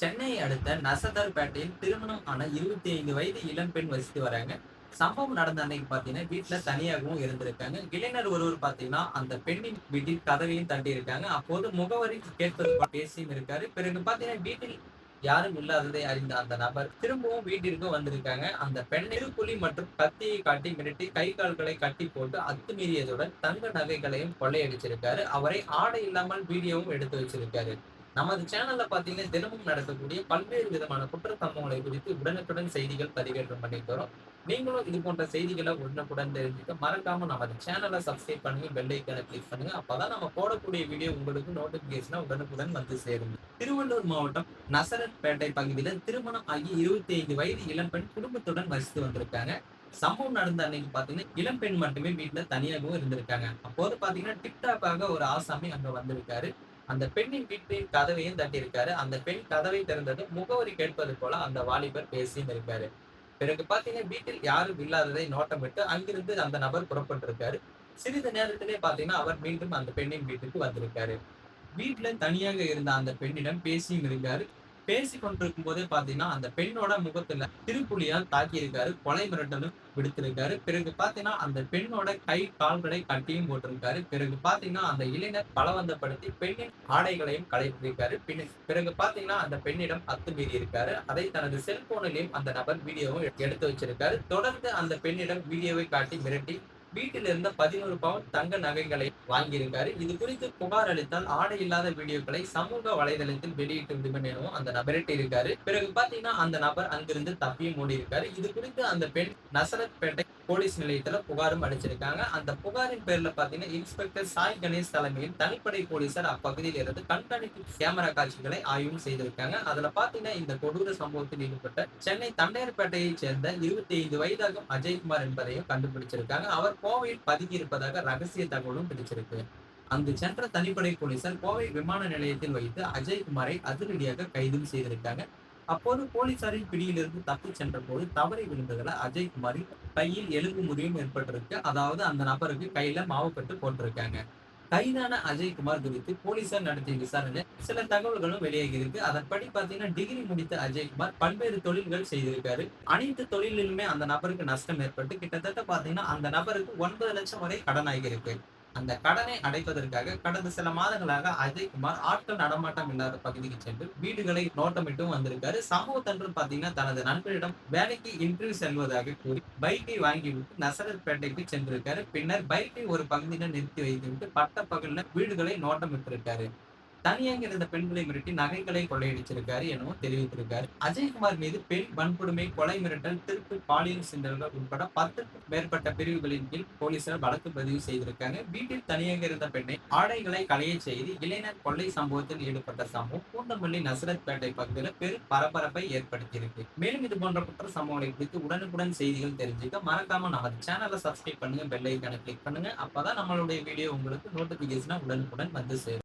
சென்னை அடுத்த நசதர்பேட்டையில் திருமணம் ஆன இருபத்தி ஐந்து வயது இளம் பெண் வசித்து வராங்க. சம்பவம் நடந்த அன்னைக்கு பாத்தீங்கன்னா வீட்டுல தனியாகவும் இருந்திருக்காங்க. இளைஞர் ஒருவர் பாத்தீங்கன்னா அந்த பெண்ணின் வீட்டில் கதவையும் தட்டி இருக்காங்க அப்போது முகவரி கேட்பது பேசியும் இருக்காரு. பிறகு பாத்தீங்கன்னா வீட்டில் யாரும் இல்லாததை அறிந்த அந்த நபர் திரும்பவும் வீட்டிற்கு வந்திருக்காங்க. அந்த பெண் திருப்புலி மற்றும் கத்தியை காட்டி மிரட்டி கை கால்களை கட்டி போட்டு அத்துமீறியதுடன் தங்க நகைகளையும் கொள்ளையடிச்சிருக்காரு. அவரை ஆடை இல்லாமல் வீடியோவும் எடுத்து வச்சிருக்காரு. நமது சேனல்ல பாத்தீங்கன்னா தினமும் நடக்கக்கூடிய பல்வேறு விதமான குற்ற சம்பவங்களை குறித்து உடனுக்குடன் செய்திகள் பதிவேற்றம் பண்ணிட்டு வரோம். நீங்களும் இது போன்ற செய்திகளை உடனுக்குடன் தெரிஞ்சுக்க மறக்காம நமது சேனலை சப்ஸ்கிரைப் பண்ணுங்க பெல் ஐக்கனை கிளிக் பண்ணுங்க. அப்பதான் நம்ம போடக்கூடிய வீடியோ உங்களுக்கு நோட்டிபிகேஷனா உடனுக்குடன் வந்து சேரும். திருவள்ளூர் மாவட்டம் நசரத்பேட்டை பகுதியில் திருமணம் ஆகி இருபத்தி ஐந்து வயது இளம்பெண் குடும்பத்துடன் வசித்து வந்திருக்காங்க. சம்பவம் நடந்த அன்னைக்கு பாத்தீங்கன்னா இளம்பெண் மட்டுமே வீட்டுல தனியாகவும் இருந்திருக்காங்க. அப்போது பாத்தீங்கன்னா டிக்டாக்காக ஒரு ஆசாமி அங்க வந்திருக்காரு. அந்த பெண்ணின் வீட்டின் கதவையும் தட்டியிருக்காரு. அந்த பெண் கதவை திறந்தது முகவரி கேட்பது போல அந்த வாலிபர் பேசியும் இருக்காரு. பிறகு பாத்தீங்கன்னா வீட்டில் யாரும் இல்லாததை நோட்டமிட்டு அங்கிருந்து அந்த நபர் புறப்பட்டிருக்காரு. சிறிது நேரத்திலே பாத்தீங்கன்னா அவர் மீண்டும் அந்த பெண்ணின் வீட்டுக்கு வந்திருக்காரு. வீட்டுல தனியாக இருந்த அந்த பெண்ணிடம் பேசியும் இருக்காரு. பேசி கொண்டிருக்கும் போதே பாத்தீங்கன்னா அந்த பெண்ணோட முகத்துல திருப்புலியால் தாக்கி இருக்காரு கொலை மிரட்டலும் விடுத்திருக்காரு. பிறகு பாத்தீங்கன்னா அந்த பெண்ணோட கை கால்களை கட்டியும் போட்டிருக்காரு. பிறகு பாத்தீங்கன்னா அந்த இளைஞர் பலவந்தப்படுத்தி பெண்ணின் ஆடைகளையும் கலைத்திருக்காரு பிறகு பாத்தீங்கன்னா அந்த பெண்ணிடம் அத்துமீறி இருக்காரு அதை தனது செல்போனிலையும் அந்த நபர் வீடியோவும் எடுத்து வச்சிருக்காரு. தொடர்ந்து அந்த பெண்ணிடம் வீடியோவை காட்டி மிரட்டி வீட்டில் இருந்த பதினோரு பவுன் தங்க நகைகளை வாங்கியிருக்காரு. இது குறித்து புகார் அளித்தால் ஆடை இல்லாத வீடியோக்களை சமூக வலைதளத்தில் வெளியிட்டு விடுவேன் எனவும் அந்த நபரிட்டு இருக்காரு பிறகு பாத்தீங்கன்னா அந்த நபர் அங்கிருந்து தப்பியும் ஓடி இருக்காரு இது குறித்து அந்த பெண் நசரத் பேட்டை போலீஸ் நிலையத்துல புகாரும் அளிச்சிருக்காங்க. அந்த புகாரின் பேர்ல பாத்தீங்கன்னா இன்ஸ்பெக்டர் சாய் கணேஷ் தலைமையில் தனிப்படை போலீசார் அப்பகுதியில் இருந்து கண்காணிப்பு கேமரா காட்சிகளை ஆய்வு செய்திருக்காங்க. அதுல பாத்தீங்கன்னா இந்த கொடூர சம்பவத்தில் ஈடுபட்ட சென்னை தண்டையர்பேட்டையை சேர்ந்த இருபத்தி ஐந்து வயதாகும் அஜய்குமார் என்பதையும் கண்டுபிடிச்சிருக்காங்க. அவர் கோவையில் பதுங்கி இருப்பதாக ரகசிய தகவலும் கிடைச்சிருக்கு. அங்கு சென்ற தனிப்படை போலீசார் கோவை விமான நிலையத்தில் வைத்து அஜய்குமாரை அதிரடியாக கைதும் செய்திருக்காங்க. அப்போது போலீசாரின் பிடியிலிருந்து தப்பி சென்ற போது தவறி விழுந்ததுல அஜய்குமாரின் கையில் எலும்பு முறிவும் ஏற்பட்டிருக்கு. அதாவது அந்த நபருக்கு கையில மாவுக்கட்டு போட்டிருக்காங்க. கைதான அஜய்குமார் குறித்து போலீசார் நடத்திய விசாரணை சில தகவல்களும் வெளியாகி இருக்கு. அதன்படி பாத்தீங்கன்னா டிகிரி முடித்த அஜய்குமார் பல்வேறு தொழில்கள் செய்திருக்காரு. அனைத்து தொழிலிலுமே அந்த நபருக்கு நஷ்டம் ஏற்பட்டு கிட்டத்தட்ட பாத்தீங்கன்னா அந்த நபருக்கு ஒன்பது லட்சம் வரை கடன் ஆகியிருக்கு. அந்த கடனை அடைப்பதற்காக கடந்த சில மாதங்களாக அஜய்குமார் ஆட்கள் நடமாட்டம் இல்லாத பகுதிக்கு சென்று வீடுகளை நோட்டமிட்டும் வந்திருக்காரு. சம்பவத்தன்று பாத்தீங்கன்னா தனது நண்பரிடம் வேலைக்கு இன்டர்வியூ செல்வதாக கூறி பைக்கை வாங்கிவிட்டு நசரத்பேட்டைக்கு சென்றிருக்காரு. பின்னர் பைக்கை ஒரு பகுதியில நிறுத்தி வைத்துவிட்டு பட்ட பகல்ல வீடுகளை நோட்டமிட்டிருக்காரு. தனியாக இருந்த பெண்களை மிரட்டி நகைகளை கொள்ளையடிச்சிருக்காரு எனவும் தெரிவித்திருக்காரு. அஜய்குமார் மீது பெண் வன்கொடுமை கொலை மிரட்டல் திருப்பு பாலியல் சிண்டல்கள் உட்பட பத்துக்கும் மேற்பட்ட பிரிவுகளின் கீழ் போலீசார் வழக்கு பதிவு செய்திருக்காங்க. வீட்டில் தனியாக இருந்த பெண்ணை ஆடைகளை களைய செய்து இளைஞர் கொள்ளை சம்பவத்தில் ஈடுபட்ட சம்பவம் பூந்தமல்லி நசரத்பேட்டை பகுதியில் பெரும் பரபரப்பை ஏற்படுத்தியிருக்கு. மேலும் இது போன்ற குற்ற சம்பவங்களை குறித்து உடனுக்குடன் செய்திகள் தெரிஞ்சுக்க மறக்காம நம்ம சேனலை சப்ஸ்கிரைப் பண்ணுங்க பெல் ஐக்கானை கிளிக் பண்ணுங்க. அப்பதான் நம்மளுடைய வீடியோ உங்களுக்கு நோட்டிபிகேஷனா உடனுக்குடன் வந்து சேரும்.